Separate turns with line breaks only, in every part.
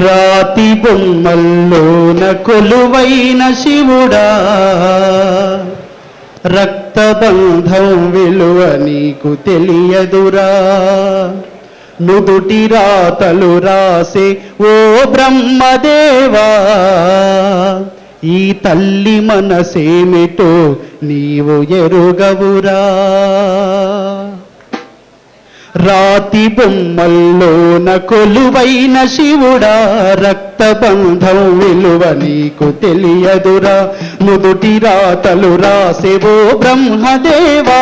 రాతి బొమ్మల్లోన కొలువైన శివుడా. రక్తబంధం విలువ నీకు తెలియదురా. నుదుటి రాతలు రాసే ఓ బ్రహ్మదేవా. ఈ తల్లి మనసేమిటో నీవు ఎరుగవురా. రాతి బొమ్మల్లోన కొలువైన శివుడా రక్తబంధం విలువ నీకు తెలియదురా. ముదుటి రాతలు రాసేవో బ్రహ్మదేవా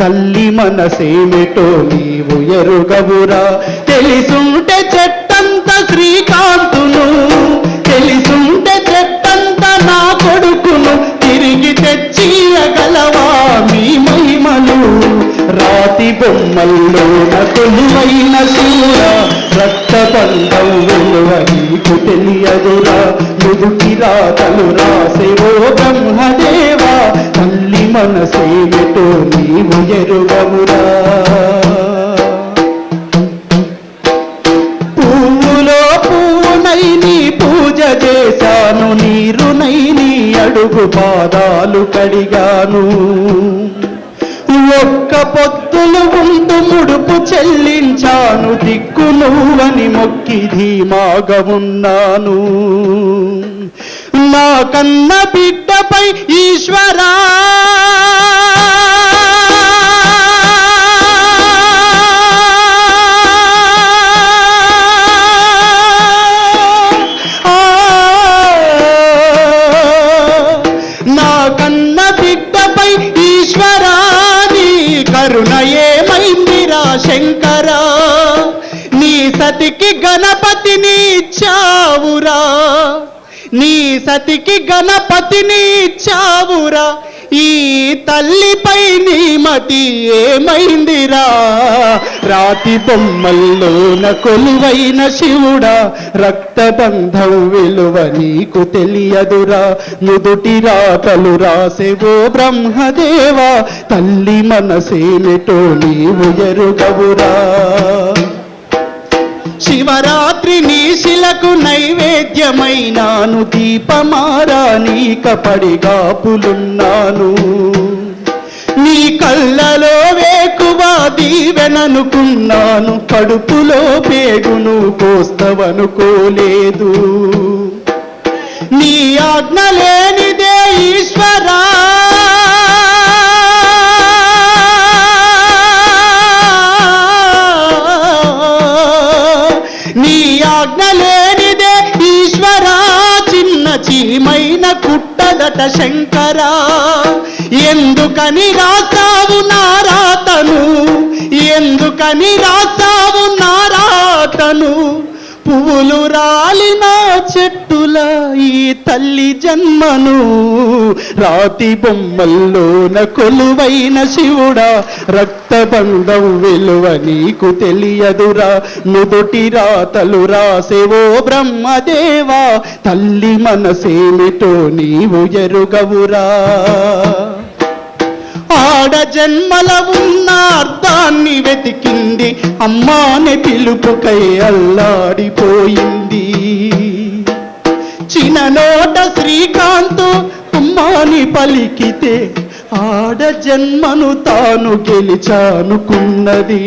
తల్లి మనసేమిటో నీవు ఎరుగవురా. తెలుసుంటే చెట్టంత శ్రీకాంతును తెలుసుంటే చెట్టంత నా కొడుకును తిరిగి తెచ్చియగలవా మీ మహిమలు రాతి బొమ్మల్లో కొలువైన శివుడా రక్తబంధం విలువ నీకు తెలియదురా. నుదుటి రాతలు రాసేవో బ్రహ్మదేవా తల్లి మనసేమిటో నీవు ఎరుగమురా. పువ్వులో పువ్వునై నీ పూజ చేశాను నీరునై నీ అడుగు పాదాలు కడిగాను. ఒక్క పొత్తులు ఉంటూ ముడుపు చెల్లించాను దిక్కు నువ్వని మొక్కి ధీమాగా ఉన్నాను నా కన్న బిడ్డపై ఈశ్వరా శంకరా నీ సతికి గణపతిని సతికి గణపతిని ఇచ్చావురా. ఈ తల్లిపై నీ మతి ఏమైందిరా? రాతి బొమ్మల్లోన కొలువైన శివుడా రక్తబంధం విలువ నీకు తెలియదురా. నుదుటి రాతలు రాసేవో బ్రహ్మదేవా తల్లి మనసేమిటో నీవు ఎరుగవురా. శివరాత్రి నీశిలకు నైవేద్యమైనాను దీపమారా నీక పడిగాపులున్నాను. నీ కళ్ళలో వేకువా దీవెననుకున్నాను కడుపులో పేగును కోస్తవనుకోలేదు. నీ ఆజ్ఞ లేనిదే ఈశ్వరా చీమైన శంకరా. ఎందుకని రాసావు నారాతను? ఎందుకని రాసావు నారాతను? పువ్వులు రాలిన చెట్టు చెట్టుల ఈ తల్లి జన్మను రాతి బొమ్మల్లోన కొలువైన శివుడా రక్తబంధం విలువ నీకు తెలియదురా. నుదుటి రాతలు రాసేవో బ్రహ్మదేవా తల్లి మనసేమిటో నీవు ఎరుగవురా. ఆడ జన్మల ఉన్న అర్థాన్ని వెతికింది అమ్మాని పిలుపుకై అల్లాడిపోయింది. చిన్ననోట శ్రీకాంత్ అమ్మాని పలికితే ఆడ జన్మను తాను గెలిచానుకున్నది.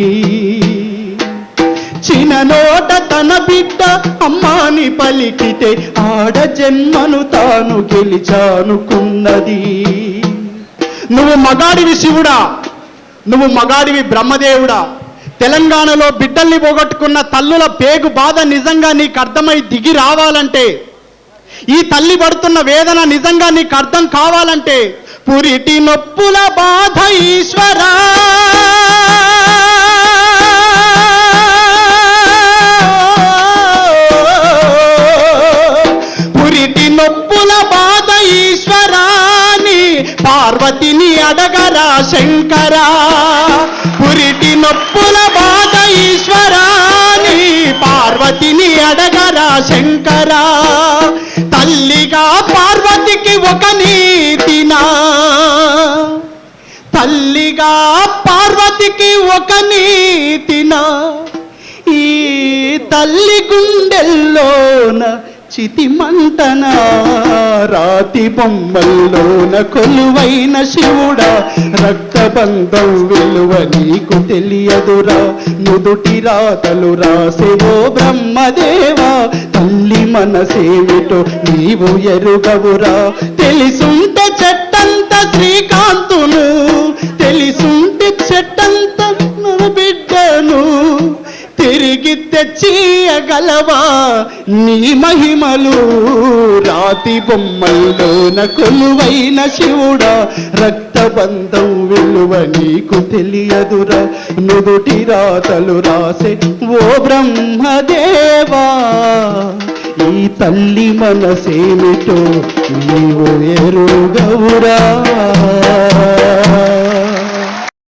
చిన్ననోట తన బిడ్డ అమ్మాని పలికితే ఆడ జన్మను తాను గెలిచానుకున్నది. నువ్వు మగాడివి శివుడా నువ్వు మగాడివి బ్రహ్మదేవుడా. తెలంగాణలో బిడ్డల్ని పోగొట్టుకున్న తల్లుల పేగు బాధ నిజంగా నీకు అర్థమై దిగి రావాలంటే ఈ తల్లి పడుతున్న వేదన నిజంగా నీకు అర్థం కావాలంటే పురిటి నొప్పుల బాధ ఈశ్వరా. పురిటి నొప్పుల బాధ ఈశ్వరాని పార్వతిని అడగరా శంకరా. పురిటి నొప్పుల బాధ శంకరా తల్లిగా పార్వతికి ఒక నీతినా? తల్లిగా పార్వతికి ఒక నీతిన? ఈ తల్లి గుండెల్లోన చితి మంటన రాతి బొమ్మల్లోన కొలువైన శివుడా రక్తబంధం విలువ నీకు తెలియదురా. నుదుటి రాతలు రాసేవో బ్రహ్మదేవా తల్లి మనసేమిటో నీవు ఎరుగవురా. తెలిసుంటే తెచ్చియగలవా నీ మహిమలు రాతి బొమ్మల్లోన కొలువైన శివుడా రక్తబంధం విలువ నీకు తెలియదురా. నుదుటి రాతలు రాసే ఓ బ్రహ్మదేవా ఈ తల్లి మనసేమిటో నీవు ఎరుగవురా.